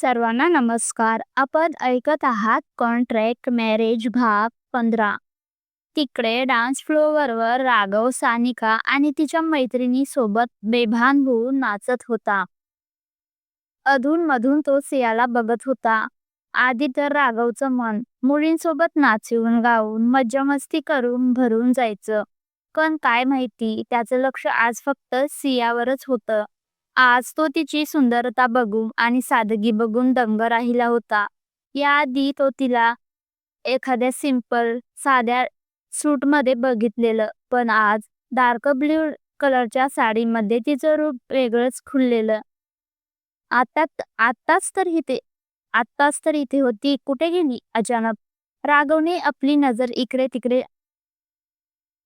सर्वांना नमस्कार. आपण ऐकत आहात कॉन्ट्रॅक्ट मॅरेज भाग पंधरा. तिकडे डान्स फ्लोअरवर राघव सानिका आणि तिच्या मैत्रिणी सोबत बेभान होऊन नाचत होता. अधून मधून तो सियाला बघत होता. आधी तर राघवचं मन मुलींसोबत नाचून गाऊन मज्जामस्ती करून भरून जायचं. पण काय माहिती त्याचं लक्ष आज फक्त सियावरच होतं. आज तो तिची सुंदरता बघून आणि सादगी बघून दंग राहिला होता. याआधी तो तिला एखाद्या सिंपल साध्या सूटमध्ये बघितलेलं पण आज डार्क ब्ल्यू कलरच्या साडीमध्ये तिचं रूप वेगळंच खुललेलं. आता आत्ताच तर इथे आत्ताच तर इथे होती. कुठे गेली? अचानक राघवने आपली नजर इकडे तिकडे.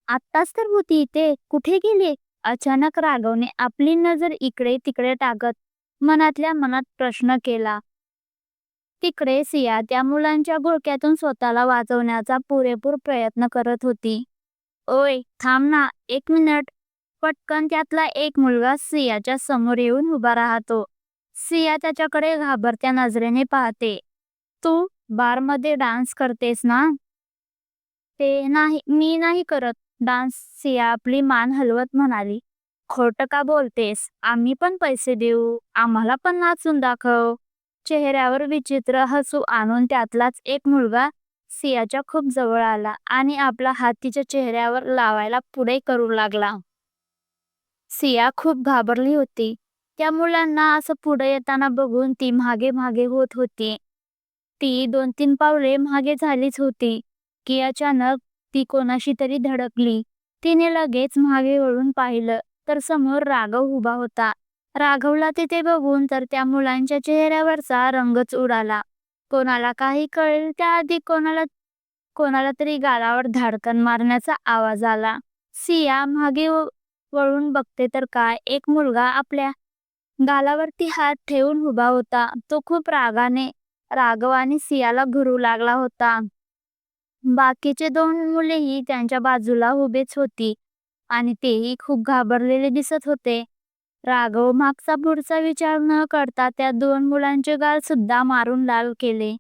आत्ताच तर होती इथे. कुठे गेली? अचानक राघवने आपली नजर इकडे तिकडे टाकत मनातल्या मनात प्रश्न केला. तिकडे सिया त्या मुलांच्या घोळक्यातून स्वतःला वाचवण्याचा पुरेपूर प्रयत्न करत होती. ओय थांब ना एक मिनिट. पटकन त्यातला एक मुलगा सियाच्या समोर येऊन उभा राहतो. सिया त्याच्याकडे घाबरत्या नजरेने पाहते. तू बारमध्ये डान्स करतेस ना? ते नाही मी नाही करत. डान्स सिया आपली मान हलवत म्हणाली खोट का बोलतेस? आम्ही पण पैसे देऊ. आम्हाला पण नाचून दाखव. चेहऱ्यावर विचित्र हसू आणून त्यातलाच एक मुलगा सियाच्या खूप जवळ आला आणि आपला हात तिच्या चेहऱ्यावर लावायला पुढे करू लागला. सिया खूप घाबरली होती. त्या मुलांना असं पुढे येताना बघून ती मागे मागे होत होती. ती दोन तीन पावले मागे झालीच होती की अचानक ती कोणाशी तरी धडकली. तिने लगेच मागे वळून पाहिलं तर समोर राघव उभा होता. राघवला तिथे बघून तर त्या मुलांच्या चेहऱ्यावरचा रंगच उडाला. कोणाला काही कळेल त्याआधी कोणाला कोणाला तरी गालावर धाडकन मारण्याचा आवाज आला. सिया मागे वळून बघते तर काय? एक मुलगा आपल्या गालावरती हात ठेवून उभा होता. तो खूप रागाने राघव आणि सियाला घुरू लागला होता. बाकीचे दोन मुलेही त्यांच्या बाजूला उभेच होती आणि तेही खूप घाबरलेले दिसत होते. राघव मागचा पुढचा विचार न करता त्या दोन मुलांचे गाल सुद्धा मारून लाल केले.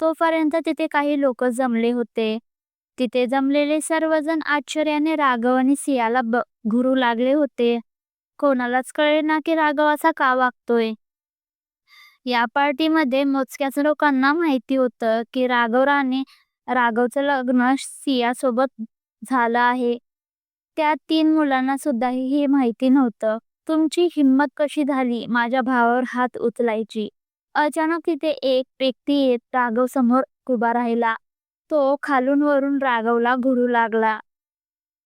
तोपर्यंत तिथे काही लोक जमले होते. तिथे जमलेले सर्वजण आश्चर्याने राघव आणि सियाला घुरू लागले होते. कोणालाच कळेना की राघव असा का वागतोय. या पार्टीमध्ये मोजक्याच लोकांना माहिती होतं की राघव राणे राघवचं लग्न सिया सोबत झालं आहे. त्या तीन मुलांना सुद्धा हे माहिती नव्हतं. तुमची हिंमत कशी झाली? माझ्या भावावर हात उचलायची. अचानक तिथे एक व्यक्ती येत राघव समोर उभा राहिला. तो खालून वरून राघवला घुरू लागला.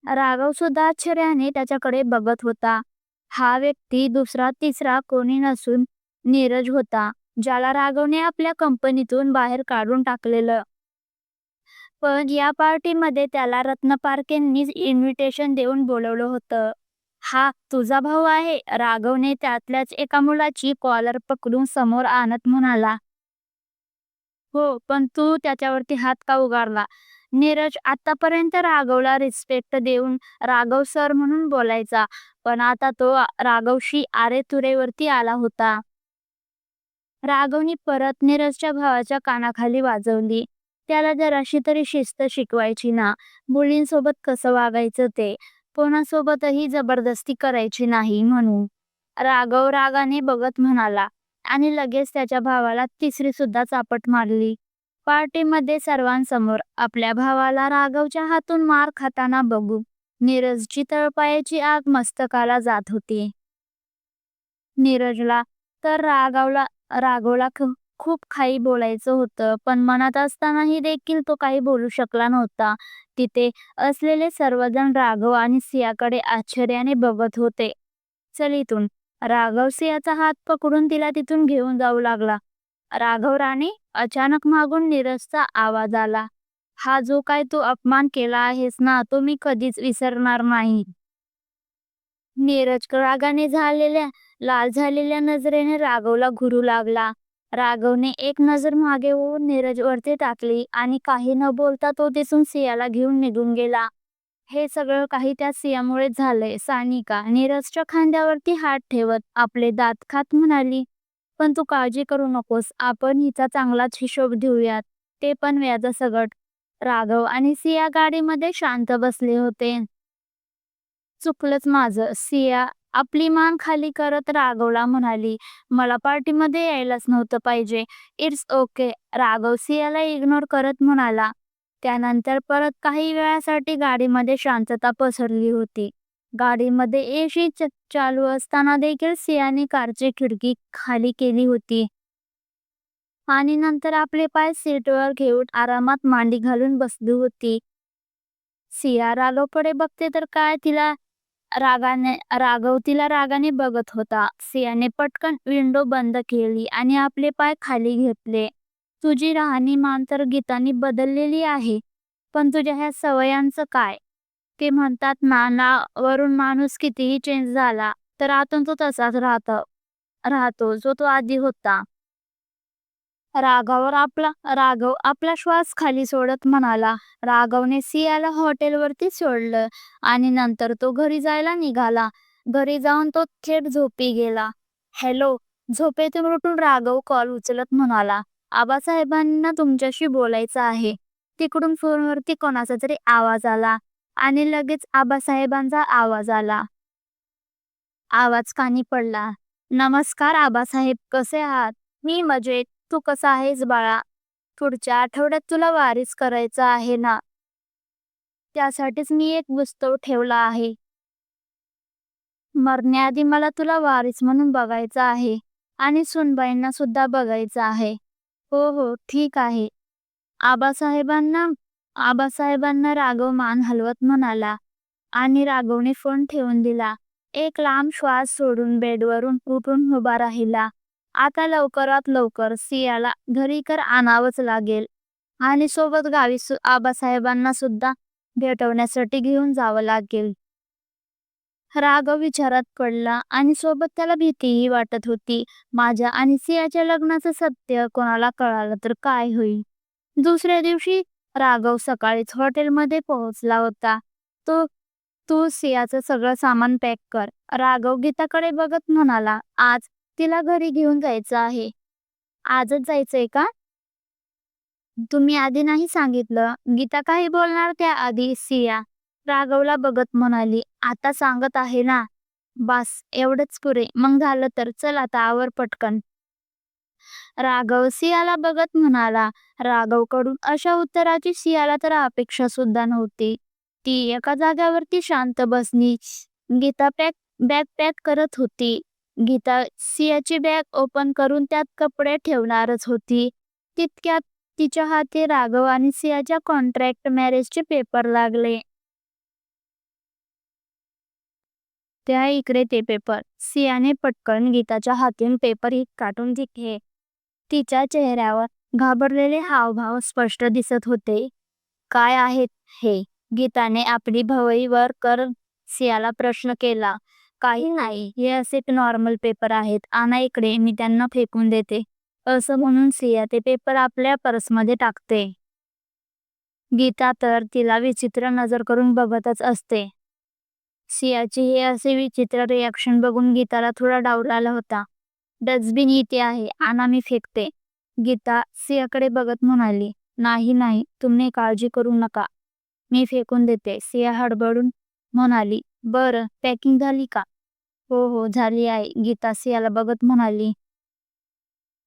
राघव सुद्धा आश्चर्याने त्याच्याकडे बघत होता. हा व्यक्ती दुसरा तिसरा कोणी नसून नीरज होता ज्याला राघवने आपल्या कंपनीतून बाहेर काढून टाकलेलं. पण या पार्टीमध्ये त्याला रत्न पारखेंनीच इन्व्हिटेशन देऊन बोलवलं होतं. हा तुझा भाऊ आहे? राघवने त्यातल्याच एका मुलाची कॉलर पकडून समोर आणत म्हणाला. हो पण तू त्याच्यावरती हात का उगारला? नीरज आतापर्यंत राघवला रिस्पेक्ट देऊन राघव सर म्हणून बोलायचा पण आता तो राघवशी आरे तुरेवरती आला होता. राघवनी परत नीरजच्या भावाच्या कानाखाली वाजवली. त्याला जराशी तरी शिस्त शिकवायची ना मुलींसोबत कसं वागायचं ते? कोणासोबतही जबरदस्ती करायची नाही म्हणून. राघव रागाने बघत म्हणाला आणि लगेच त्याच्या भावाला तिसरी सुद्धा चापट मारली. पार्टीमध्ये सर्वांसमोर आपल्या भावाला राघवच्या हातून मार खाताना बघू. नीरजची तळपायाची आग मस्तकाला जात होती. नीरजला तर राघवला राघवला खूप काही बोलायचं होतं पण मनात असतानाही देखील तो काही बोलू शकला नव्हता. तिथे असलेले सर्वजण राघव आणि सियाकडे आश्चर्याने बघत होते. चल इथून. राघव सियाचा हात पकडून तिला तिथून घेऊन जाऊ लागला. राघव राणे अचानक मागून नीरजचा आवाज आला. हा जो काय तू अपमान केला आहेस ना तो मी कधीच विसरणार नाही. नीरज रागाने झालेल्या लाल झालेल्या नजरेने राघवला घुरू लागला. राघवने एक नजर मागे होऊन नीरजवरती टाकली आणि काही न बोलता तो तिथून सियाला घेऊन निघून गेला. हे सगळं काही त्या सियामुळे झालंय सानिका. नीरजच्या खांद्यावरती हात ठेवत आपले दात खात म्हणाली पण तू काळजी करू नकोस आपण हिचा चांगलाच हिशोब देऊयात. ते पण व्याजासकट राघव आणि सिया गाडीमध्ये शांत बसले होते. चुकलंच माझं सिया. आपली मान खाली करत राघवला म्हणाली मला पार्टीमध्ये यायलाच नव्हतं पाहिजे. It's okay. राघव सियाला इग्नोर करत म्हणाला. त्यानंतर परत काही वेळासाठी गाडीमध्ये शांतता पसरली होती. गाडीमध्ये एशी चालू असताना देखील सियाने कारची खिडकी खाली केली होती. आणि नंतर आपले पाय सीटवर घेऊन आरामात मांडी घालून बसली होती. सिया रालोकडे बघते तर काय तिला रागाने राघव तिला रागाने बघत होता. सियाने पटकन विंडो बंद केली आणि आपले पाय खाली घेतले. तुझी राहणीमान तर गीतानी बदललेली आहे पण तुझ्या ह्या सवयांचं काय? ते म्हणतात नानावरून माणूस कितीही चेंज झाला तर आतून तो तसाच राहतो राहतो जो तो आधी होता. रागावर आपला राघव आपला श्वास खाली सोडत म्हणाला. राघवने सियाला हॉटेलवरती सोडलं आणि नंतर तो घरी जायला निघाला. घरी जाऊन तो थेट झोपी गेला. हॅलो झोपेतून उठून राघव कॉल उचलत म्हणाला. आबासाहेबांना तुमच्याशी बोलायचं आहे. तिकडून फोनवरती कोणाचा तरी आवाज आला आणि लगेच आबासाहेबांचा आवाज आला. आवाज कानी पडला. नमस्कार आबासाहेब कसे आहात? मी मजेत. तू कसा आहेस बाळा? पुढच्या आठवड्यात तुला वारीस करायचं आहे ना? त्यासाठीच मी एक गुस्तव ठेवला आहे. मरण्याआधी मला तुला वारीस म्हणून बघायचं आहे आणि सुनबाईंना सुद्धा बघायचं आहे. हो हो ठीक आहे. आबासाहेबांना आबासाहेबांना राघव मान हलवत म्हणाला आणि राघवने फोन ठेवून दिला. एक लांब श्वास सोडून बेडवरून उठून उभा राहिला. आता लवकरात लवकर सियाला घरी कर आणावंच लागेल. आणि सोबत गावी सु आबासाहेबांना सुद्धा भेटवण्यासाठी घेऊन जावं लागेल. राघव विचारात पडला आणि सोबत त्याला भीतीही वाटत होती. माझ्या आणि सियाच्या लग्नाचं सत्य कोणाला कळालं तर काय होईल? दुसऱ्या दिवशी राघव सकाळीच हॉटेलमध्ये पोहोचला होता. तो तू सियाचं सगळं सामान पॅक कर. राघव गीताकडे बघत म्हणाला आज तिला घरी घेऊन जायचं आहे. आजच जायचंय का? तुम्ही आधी नाही सांगितलं. गीता काही बोलणार त्या आधी सिया राघवला बघत म्हणाली आता सांगत आहे ना. बास एवढंच पुरे. मग झालं तर चल आता आवर पटकन. राघव सियाला बघत म्हणाला राघवकडून अशा उत्तराची सियाला तर अपेक्षा सुद्धा नव्हती. ती एका जाग्यावरती शांत बसली. गीता पॅक बॅग पॅक करत होती. गीता सियाची बॅग ओपन करून त्यात कपडे ठेवणारच होती. तितक्यात तिच्या हाती राघव आणि सियाच्या कॉन्ट्रॅक्ट मॅरेजचे पेपर लागले. त्या इकडे ते पेपर. सियाने पटकन गीताच्या हातून पेपर ही काढून दिले. तिच्या चेहऱ्यावर घाबरलेले हावभाव स्पष्ट दिसत होते. काय आहेत हे? गीताने आपली भवई वर कर सियाला प्रश्न केला. काही नाही. हे असे नॉर्मल पेपर आहेत. आणा इकडे मी त्यांना फेकून देते. असं म्हणून सिया ते पेपर आपल्या पर्समध्ये टाकते. गीता तर तिला विचित्र नजर करून बघतच असते. सियाची हे असे विचित्र रिॲक्शन बघून गीताला थोडा डाऊट आला होता. डस्टबिन इथे आहे. आणा मी फेकते. गीता सियाकडे बघत म्हणाली नाही नाही तुम्ही काळजी करू नका. मी फेकून देते. सिया हडबडून म्हणाली बरं पॅकिंग झाली का? हो हो झाली आहे. गीता सियाला बघत म्हणाली.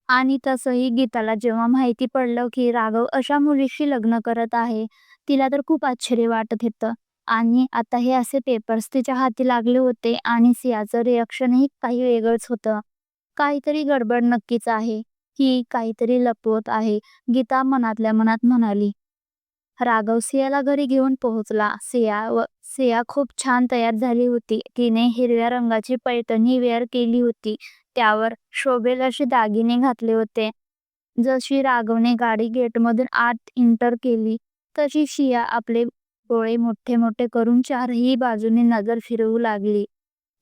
आणि तसंही गीताला जेव्हा माहिती पडलं की राघव अशा मुलीशी लग्न करत आहे तिला तर खूप आश्चर्य वाटत होतं. आणि आता हे असे पेपर्स तिच्या हाती लागले होते आणि सियाचं रिएक्शनही काही वेगळंच होतं. काहीतरी गडबड नक्कीच आहे. ही काहीतरी लपवत आहे गीता मनातल्या मनात म्हणाली. राघव सियाला घरी घेऊन पोहोचला. सिया व सिया खूप छान तयार झाली होती. तिने हिरव्या रंगाची पैठणी वेअर केली होती. त्यावर शोभेल असे दागिने घातले होते. जशी राघवने गाडी गेटमधून आत इंटर केली तशी शिया आपले डोळे मोठे मोठे करून चारही बाजूने नजर फिरवू लागली.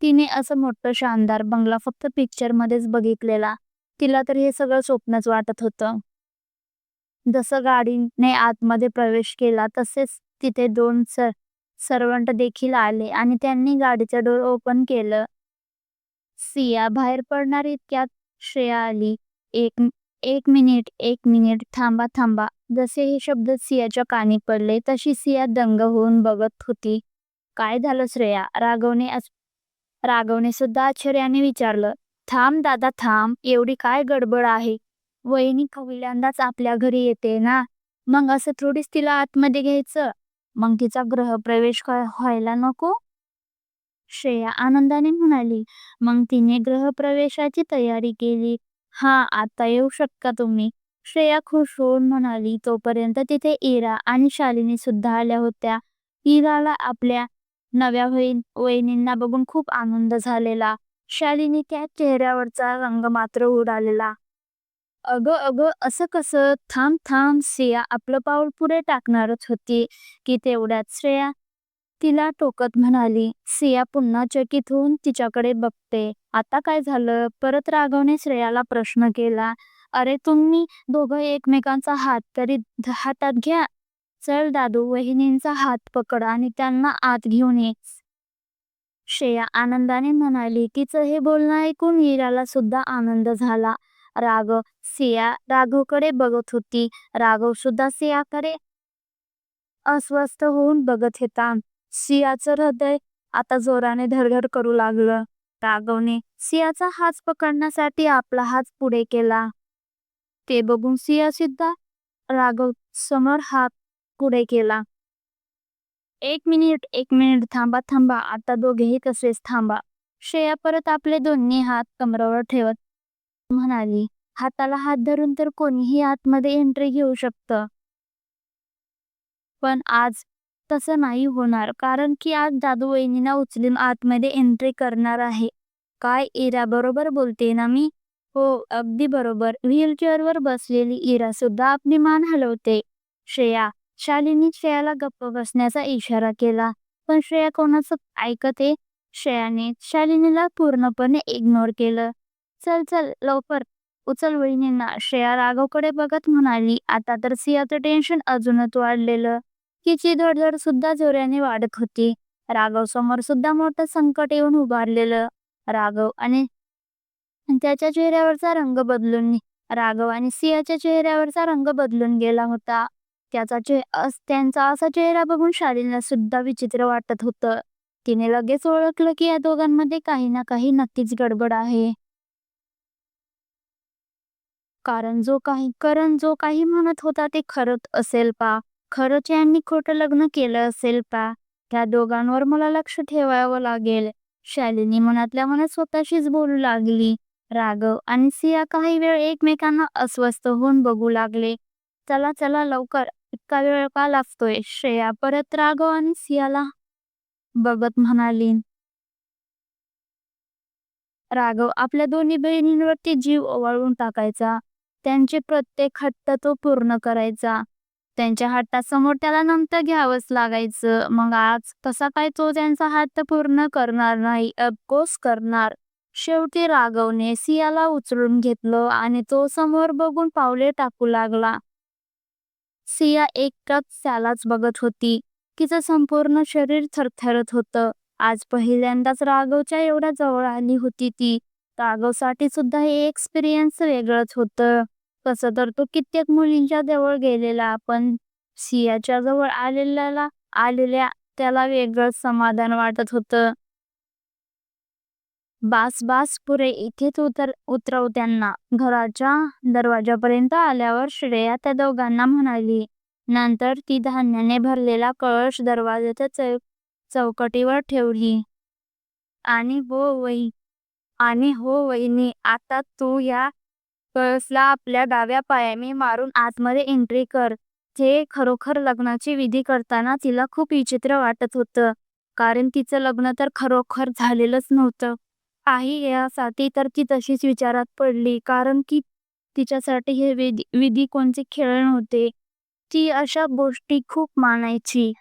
तिने असं मोठं शानदार बंगला फक्त पिक्चर मध्येच बघितलेला. तिला तर हे सगळं स्वप्नच वाटत होतं. जसं गाडीने आतमध्ये प्रवेश केला तसेच तिथे दोन सर सर्वंट देखील आले आणि त्यांनी गाडीचं डोर ओपन केलं. सिया बाहेर पडणार इतक्यात श्रेया आली. एक एक मिनिट एक मिनिट थांबा थांबा. जसे हे शब्द सियाच्या कानी पडले तशी सिया दंग होऊन बघत होती. काय झालं श्रेया? राघवने राघवने सुद्धा आश्चर्याने विचारलं. थांब दादा थांब. एवढी काय गडबड आहे? वहिनी पहिल्यांदाच आपल्या घरी येते ना? मग असं थोडीच तिला आतमध्ये घ्यायचं? मग तिचा ग्रहप्रवेश व्हायला नको? श्रेया आनंदाने म्हणाली मग तिने ग्रहप्रवेशाची तयारी केली? हा आता येऊ शकता तुम्ही. श्रेया खुश होऊन म्हणाली तोपर्यंत तिथे इरा आणि शालिनी सुद्धा आल्या होत्या. इराला आपल्या नव्या वहिनींना बघून खूप आनंद झालेला. शालिनी त्या चेहऱ्यावरचा रंग मात्र उडालेला. अगं अगं असं कसं? थांब थांब सिया आपलं पाऊल पुढे टाकणारच होती की तेवढ्यात श्रेया तिला टोकत म्हणाली सिया पुन्हा चकित होऊन तिच्याकडे बघते. आता काय झालं? परत राघवने श्रेयाला प्रश्न केला अरे तुम्ही दोघं एकमेकांचा हात तरी हातात घ्या. चल दादू वहिनींचा हात पकड आणि त्यांना आत घेऊन ये. श्रेया आनंदाने म्हणाली तिचं हे बोलणं ऐकून मीराला सुद्धा आनंद झाला. राघव सिया राघवकडे बघत होती. राघव सुद्धा सियाकडे अस्वस्थ होऊन बघत होता. सियाचं हृदय आता जोराने धडधड करू लागलं. राघवने सियाचा हात पकडण्यासाठी आपला हात पुढे केला. ते बघून सिया सुद्धा राघव समोर हात पुढे केला. एक मिनिट एक मिनिट थांबा थांबा. आता दोघेही तसेच थांबा. श्रेया परत आपले दोन्ही हात कमरावर ठेवत म्हणाली हाताला हात धरून तर कोणीही आतमध्ये एंट्री घेऊ शकतं. पण आज तसं नाही होणार कारण की आज दादू वहिनीला उचलून आतमध्ये एंट्री करणार आहे. काय इरा बरोबर बोलते ना मी? हो अगदी बरोबर. व्हीलचेअरवर बसलेली इरा सुद्धा आपली मान हलवते. श्रेया शालिनी श्रेयाला गप्प बसण्याचा इशारा केला पण श्रेया कोणाचं ऐकते? श्रेयाने शालिनीला पूर्णपणे इग्नोर केलं. चल चल लवकर. उचल वहिनींना. श्रेया राघवकडे बघत म्हणाली आता तर सियाचं टेन्शन अजूनच वाढलेलं. तिची धडधड सुद्धा जोराने वाढत होती. राघव समोर सुद्धा मोठं संकट येऊन उभारलेलं. राघव आणि त्याच्या चेहऱ्यावरचा रंग बदलून राघव आणि सियाच्या चेहऱ्यावरचा रंग बदलून गेला होता. त्याचा चे त्यांचा असा चेहरा बघून शालीला सुद्धा विचित्र वाटत होतं. तिने लगेच ओळखलं की या दोघांमध्ये काही ना काही नक्कीच गडबड आहे. कारण जो काही करण जो काही म्हणत होता ते खरंच असेल पा. खरंच यांनी खोटं लग्न केलं असेल पा. त्या दोघांवर मला लक्ष ठेवावं लागेल. शालिनी मनातल्या मनात स्वतःशीच बोलू लागली. राघव आणि सिया काही वेळ एकमेकांना अस्वस्थ होऊन बघू लागले. चला चला लवकर. इतका वेळ का लागतोय? श्रेया परत राघव आणि सियाला बघत म्हणाली. राघव आपल्या दोन्ही बहिणींवरती जीव ओवाळून टाकायचा. त्यांचे प्रत्येक हट्ट तो पूर्ण करायचा. त्यांच्या हट्टासमोर त्याला नंतर घ्यावंच लागायचं. मग आज तसा काय तो त्यांचा हट्ट पूर्ण करणार नाही अफकोर्स करणार. शेवटी राघवने सियाला उचलून घेतलं आणि तो समोर बघून पावले टाकू लागला. सिया एकटाच त्यालाच बघत होती तिचं संपूर्ण शरीर थरथरत होतं. आज पहिल्यांदाच राघवच्या एवढ्या जवळ आली होती ती. राघवसाठी सुद्धा हे एक्सपिरियन्स वेगळंच होतं. कसं? तर तो कित्येक मुलींच्या जवळ गेलेला. पण सियाच्या जवळ आलेल्याला आलेल्या त्याला वेगळंच समाधान वाटत होतं. बास बास पुरे इथेच उतर उतरव त्यांना. घराच्या दरवाजापर्यंत आल्यावर श्रेया त्या दोघांना म्हणाली नंतर ती धान्याने भरलेला कळश दरवाजाच्या चौ चौकटीवर ठेवली. आणि हो वही आणि हो वहिनी आता तू या कळसला आपल्या डाव्या पायाने मारून आतमध्ये एंट्री कर ते खरोखर लग्नाची विधी करताना तिला खूप विचित्र वाटत होतं. कारण तिचं लग्न तर खरोखर झालेलंच नव्हतं. काही यासाठी तर ती तशीच विचारात पडली कारण की तिच्यासाठी हे विधी विधी कोणते खेळ नव्हते. ती अशा गोष्टी खूप मानायची.